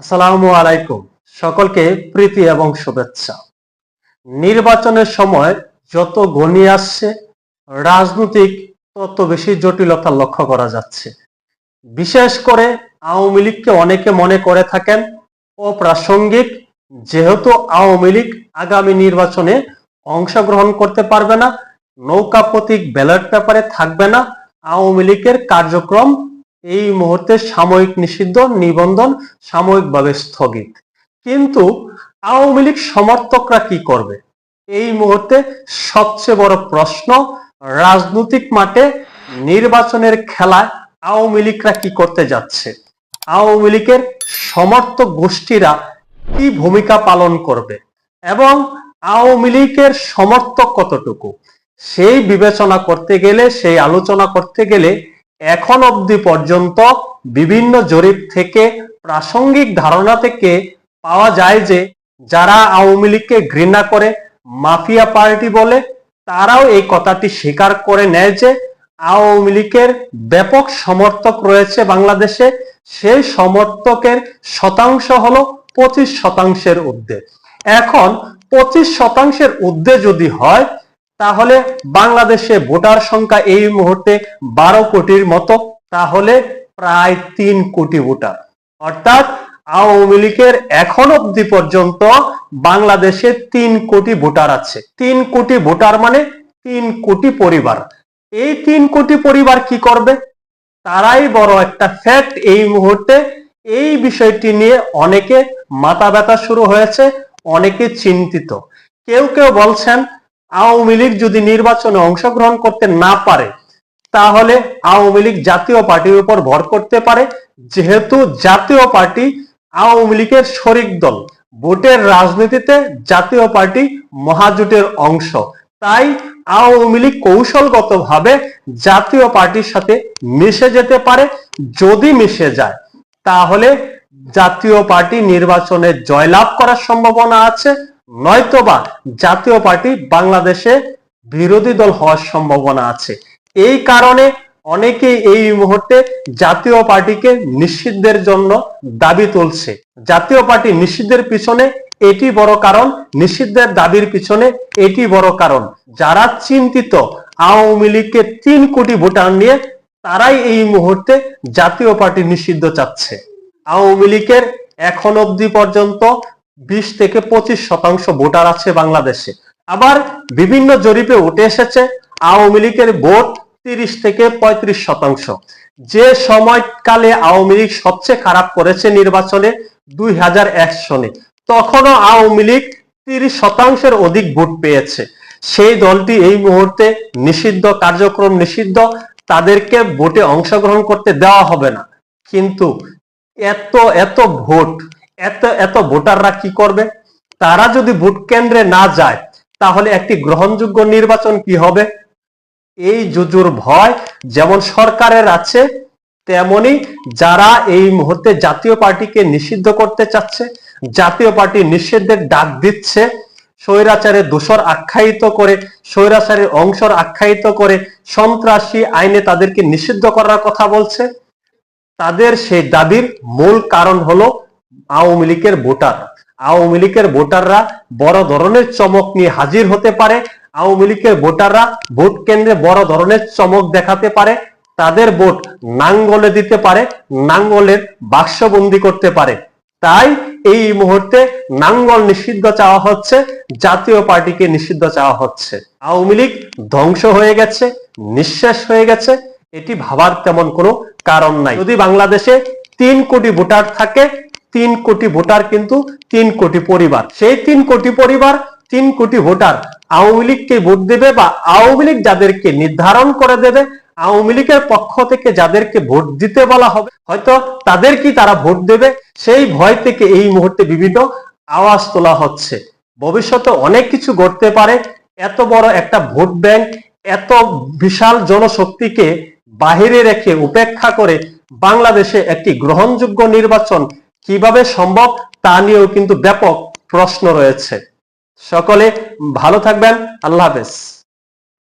আসসালামু আলাইকুম। সকলকে প্রীতি এবং শুভেচ্ছা। নির্বাচনের সময় যত ঘনিয়ে আসছে, রাজনৈতিক তত বেশি জটিলতা লক্ষ্য করা যাচ্ছে। বিশেষ করে আওয়ামী লীগকে অনেকে মনে করে থাকেন, অপ্রাসঙ্গিক, যেহেতু আওয়ামী লীগ আগামী নির্বাচনে অংশগ্রহণ করতে পারবে না, নৌকা প্রতীক ব্যালট পেপারে থাকবে না, আওয়ামী লীগের কার্যক্রম এই মুহূর্তে সাময়িক নিষিদ্ধ, নিবন্ধন সাময়িকভাবে স্থগিত। কিন্তু আওয়ামী লীগ সমর্থকরা কি করবে? এই মুহূর্তে সবচেয়ে বড় প্রশ্ন, রাজনৈতিক মাঠে নির্বাচনের খেলায় আওয়ামী লীগরা কি করতে যাচ্ছে? আওয়ামী লীগের সমর্থক গোষ্ঠীরা কি ভূমিকা পালন করবে? এবং আওয়ামী লীগের সমর্থক কতটুকু? সেই বিবেচনা করতে গেলে, সেই আলোচনা করতে গেলে এখন অবধি পর্যন্ত বিভিন্ন জরিপ থেকে প্রাসঙ্গিক ধারণা থেকে পাওয়া যায় যে যারা আওয়ামী লীগকে ঘৃণা করে মাফিয়া পার্টি বলে, তারাও এই কথাটি স্বীকার করে নেয় যে আওয়ামী লীগের ব্যাপক সমর্থক রয়েছে বাংলাদেশে। সেই সমর্থকের শতাংশ হলো পঁচিশ শতাংশের ঊর্ধ্বে। এখন পঁচিশ শতাংশের ঊর্ধ্বে যদি হয় তাহলে বাংলাদেশে ভোটার সংখ্যা এই মুহূর্তে বারো কোটির মতো, তাহলে প্রায় তিন কোটি ভোটার। অর্থাৎ আওয়ামী লীগের এখন অব্দি পর্যন্ত বাংলাদেশে তিন কোটি ভোটার আছে। তিন কোটি ভোটার মানে তিন কোটি পরিবার। এই তিন কোটি পরিবার কি করবে? তারাই বড় একটা ফ্যাক্ট এই মুহূর্তে। এই বিষয়টি নিয়ে অনেকে মাথা ব্যথা শুরু হয়েছে, অনেকে চিন্তিত। কেউ কেউ বলছেন আওয়ামী লীগ যদি নির্বাচনে অংশগ্রহণ করতে না পারে, তাহলে আওয়ামী লীগ জাতীয় পার্টির উপর ভর করতে পারে। যেহেতু জাতীয় পার্টি আওয়ামী লীগের শরিক দল, ভোটের রাজনীতিতে জাতীয় পার্টি মহাজোটের অংশ। তাই আওয়ামী লীগ কৌশলগতভাবে জাতীয় পার্টির সাথে মিশে যেতে পারে। যদি মিশে যায়, তাহলে জাতীয় পার্টি নির্বাচনে জয়লাভ করার সম্ভাবনা আছে। নয়তোবা জাতীয় পার্টি বাংলাদেশে বিরোধী দল হওয়ার সম্ভাবনা আছে। এই কারণে অনেকেই এই মুহূর্তে জাতীয় পার্টিকে নিষিদ্ধের জন্য দাবি তুলছে। জাতীয় পার্টি নিষিদ্ধের পিছনে এটি বড় কারণ, নিষিদ্ধের দাবির পিছনে এটি বড় কারণ। যারা চিন্তিত, আওয়ামী লীগকে তিন কোটি ভোটার নিয়ে তারাই এই মুহূর্তে জাতীয় পার্টি নিষিদ্ধ চাচ্ছে। আওয়ামী লীগের এখন অবধি পর্যন্ত বিশ থেকে পঁচিশ শতাংশ ভোটার আছে বাংলাদেশে। আবার বিভিন্ন জরিপে উঠে এসেছে, আওয়ামী লীগের ভোট তিরিশ থেকে পঁয়ত্রিশ শতাংশ। যে সময়কালে আওয়ামী লীগ সবচেয়ে খারাপ করেছে নির্বাচনে দুই হাজার এক সনে, তখনও আওয়ামী লীগ তিরিশ শতাংশের অধিক ভোট পেয়েছে। সেই দলটি এই মুহূর্তে নিষিদ্ধ, কার্যক্রম নিষিদ্ধ, তাদেরকে ভোটে অংশগ্রহণ করতে দেওয়া হবে না। কিন্তু এত এত ভোট এত এত ভোটাররা কি করবে? তারা যদি ভোট কেন্দ্রে না যায়, তাহলে একটি গ্রহণযোগ্য নির্বাচন কি হবে? এই জুজুর ভয় যেমন সরকারের আছে, তেমনি যারা এই মুহূর্তে জাতীয় পার্টিকে নিষিদ্ধ করতে চাচ্ছে, জাতীয় পার্টি নিষিদ্ধের ডাক দিচ্ছে, স্বৈরাচারের দোষর আখ্যায়িত করে, স্বৈরাচারের অংশর আখ্যায়িত করে সন্ত্রাসী আইনে তাদেরকে নিষিদ্ধ করার কথা বলছে। তাদের সেই দাবির মূল কারণ হলো আওয়ামী লীগের ভোটার। আওয়ামী লীগের ভোটাররা বড় ধরনের চমক নিয়ে হাজির হতে পারে। আওয়ামী লীগের ভোটাররা ভোট কেন্দ্রে বড় ধরনের চমক দেখাতে পারে। তাদের ভোট নাঙ্গলে দিতে পারে, নাঙ্গলের বাক্সবন্দি করতে পারে। তাই এই মুহূর্তে নাঙ্গল নিষিদ্ধ চাওয়া হচ্ছে, জাতীয় পার্টিকে নিষিদ্ধ চাওয়া হচ্ছে। আওয়ামী লীগ ধ্বংস হয়ে গেছে, নিঃশেষ হয়ে গেছে, এটি ভাবার তেমন কোনো কারণ নাই। যদি বাংলাদেশে তিন কোটি ভোটার থাকে তিন কোটি ভোটার কিন্তু তিন কোটি পরিবার। সেই তিন কোটি পরিবার, তিন কোটি ভোটার আওয়ামী লীগকে ভোট দেবে বা আওয়ামী লীগ যাদেরকে নির্ধারণ করে দেবে, আওয়ামী লীগের পক্ষ থেকে যাদেরকে ভোট দিতে বলা হবে, হয়তো তাদের কি তারা ভোট দেবে। সেই ভয় থেকে এই মুহূর্তে বিভিন্ন আওয়াজ তোলা হচ্ছে। ভবিষ্যতে অনেক কিছু ঘটতে পারে। এত বড় একটা ভোট ব্যাংক, এত বিশাল জনশক্তিকে বাহিরে রেখে উপেক্ষা করে বাংলাদেশে একটি গ্রহণযোগ্য নির্বাচন কীভাবে সম্ভব তা নিয়েও কিন্তু ব্যাপক প্রশ্ন রয়েছে। সকলে ভালো থাকবেন। আল্লাহ হাফেজ।